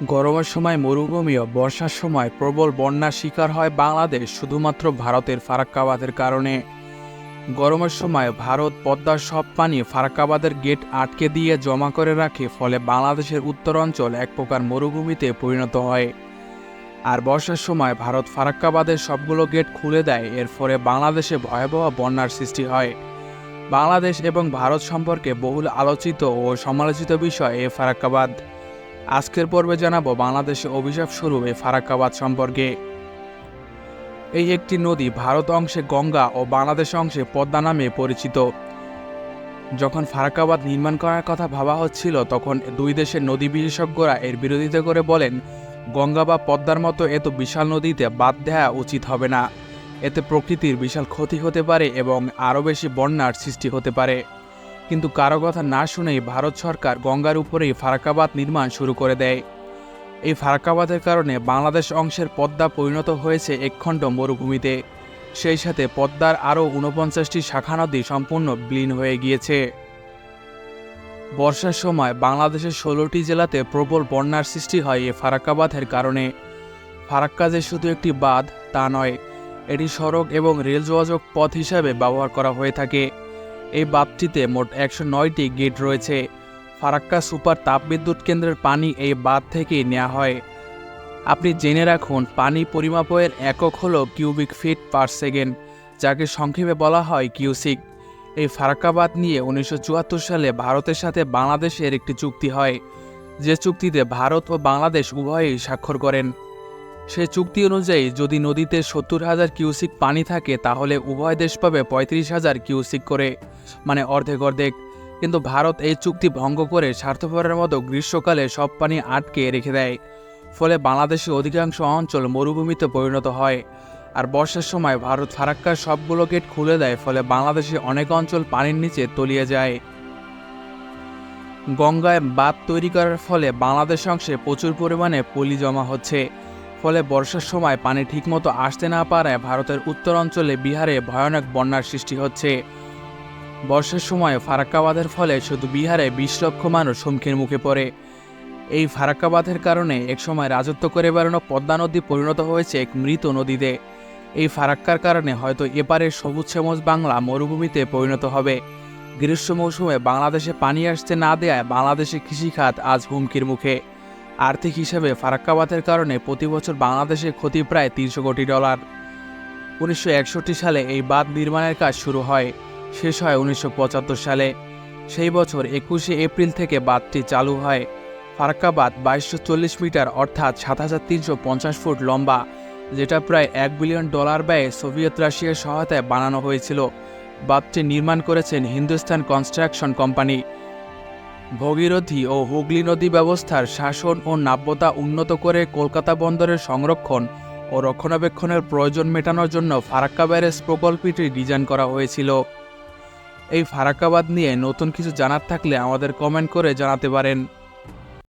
গরমের সময় মরুভূমি ও বর্ষার সময় প্রবল বন্যার শিকার হয় বাংলাদেশ, শুধুমাত্র ভারতের ফারাক্কাবাদের কারণে। গরমের সময় ভারত পদ্মার সব পানি ফারাক্কাবাদের গেট আটকে দিয়ে জমা করে রাখে, ফলে বাংলাদেশের উত্তরাঞ্চল এক প্রকার মরুভূমিতে পরিণত হয়। আর বর্ষার সময় ভারত ফারাক্কাবাদের সবগুলো গেট খুলে দেয়, এর ফলে বাংলাদেশে ভয়াবহ বন্যার সৃষ্টি হয়। বাংলাদেশ এবং ভারত সম্পর্কে বহুল আলোচিত ও সমালোচিত বিষয় এ ফারাক্কাবাদ। আজকের পর্বে জানাব বাংলাদেশে অভিশাপ শুরু এই ফারাক্কাবাদ সম্পর্কে। এই একটি নদী ভারত অংশে গঙ্গা ও বাংলাদেশ অংশে পদ্মা নামে পরিচিত। যখন ফারাক্কাবাদ নির্মাণ করার কথা ভাবা হচ্ছিল, তখন দুই দেশের নদী বিশেষজ্ঞরা এর বিরোধিতা করে বলেন, গঙ্গা বা পদ্মার মতো এত বিশাল নদীতে বাদ দেওয়া উচিত হবে না। এতে প্রকৃতির বিশাল ক্ষতি হতে পারে এবং আরও বেশি বন্যার সৃষ্টি হতে পারে। কিন্তু কারও কথা না শুনেই ভারত সরকার গঙ্গার উপরেই ফারাকাবাদ নির্মাণ শুরু করে দেয়। এই ফারাকাবাদের কারণে বাংলাদেশ অংশের পদ্মা পরিণত হয়েছে একখণ্ড মরুভূমিতে। সেই সাথে পদ্মার আরও ঊনপঞ্চাশটি শাখা নদী সম্পূর্ণ বিলীন হয়ে গিয়েছে। বর্ষার সময় বাংলাদেশের ষোলোটি জেলাতে প্রবল বন্যার সৃষ্টি হয় এই ফারাক্কাবাদের কারণে। ফারাক্কা যে শুধু একটি বাঁধ, তা নয়, এটি সড়ক এবং রেল যোগাযোগ পথ হিসাবে ব্যবহার করা হয়ে থাকে। এই বাঁধটিতে মোট একশো নয়টি গেট রয়েছে। ফারাক্কা সুপার তাপবিদ্যুৎ কেন্দ্রের পানি এই বাঁধ থেকেই নেওয়া হয়। আপনি জেনে রাখুন, পানি পরিমাপের একক হলো কিউবিক ফিট পার সেকেন্ড, যাকে সংক্ষেপে বলা হয় কিউসিক। এই ফারাক্কাবাদ নিয়ে উনিশশো চুয়াত্তর সালে ভারতের সাথে বাংলাদেশের একটি চুক্তি হয়, যে চুক্তিতে ভারত ও বাংলাদেশ উভয়েই স্বাক্ষর করেন। সে চুক্তি অনুযায়ী যদি নদীতে সত্তর হাজার কিউসিক পানি থাকে, তাহলে উভয় দেশ পাবে পঁয়ত্রিশ হাজার কিউসিক করে মানে অর্ধেক অর্ধেক। কিন্তু ভারত এই চুক্তি ভঙ্গ করে স্বার্থপরের মতো গ্রীষ্মকালে সব পানি আটকে রেখে দেয়। ফলে বাংলাদেশের অধিকাংশ অঞ্চল মরুভূমিতে পরিণত হয়। আর বর্ষার সময় ভারত ফারাক্কার সবগুলো গেট খুলে দেয়, ফলে বাংলাদেশে অনেক অঞ্চল পানির নিচে তলিয়ে যায়। গঙ্গায় বাঁধ তৈরি করার ফলে বাংলাদেশ অংশে প্রচুর পরিমাণে পলি জমা হচ্ছে। ফলে বর্ষার সময় পানি ঠিকমতো আসতে না পারায় ভারতের উত্তর অঞ্চলে বিহারে ভয়ানক বন্যার সৃষ্টি হচ্ছে। বর্ষার সময় ফারাক্কাবাদের ফলে শুধু বিহারে বিশ লক্ষ মানুষ হুমকির মুখে পড়ে। এই ফারাক্কাবাদের কারণে একসময় রাজত্ব করে বেড়ানো পদ্মা নদী পরিণত হয়েছে এক মৃত নদীতে। এই ফারাক্কার কারণে হয়তো এপারে সবুজ শ্যামজ বাংলা মরুভূমিতে পরিণত হবে। গ্রীষ্ম মৌসুমে বাংলাদেশে পানি আসতে না দেয়ায় বাংলাদেশের কৃষিখাত আজ হুমকির মুখে। আর্থিক হিসাবে ফারাক্কাবাদের কারণে প্রতি বছর বাংলাদেশে ক্ষতি প্রায় তিনশো কোটি ডলার। উনিশশো একষট্টি সালে এই বাঁধ নির্মাণের কাজ শুরু হয়, শেষ হয় উনিশশো পঁচাত্তর সালে। সেই বছর একুশে এপ্রিল থেকে বাঁধটি চালু হয়। ফারাক্কাবাদ বাইশশো চল্লিশ মিটার অর্থাৎ সাত হাজার তিনশো পঞ্চাশ ফুট লম্বা, যেটা প্রায় এক বিলিয়ন ডলার ব্যয়ে সোভিয়েত রাশিয়ার সহায়তায় বানানো হয়েছিল। বাঁধটি নির্মাণ করেছেন হিন্দুস্তান কনস্ট্রাকশন কোম্পানি। ভগীরথী ও হুগলি নদী ব্যবস্থার শাসন ও নাব্যতা উন্নত করে কলকাতা বন্দরের সংরক্ষণ ও রক্ষণাবেক্ষণের প্রয়োজন মেটানোর জন্য ফারাক্কা ব্যারেজ প্রকল্পটি ডিজাইন করা হয়েছিল। এই ফারাক্কাবাদ নিয়ে নতুন কিছু জানার থাকলে আমাদের কমেন্ট করে জানাতে পারেন।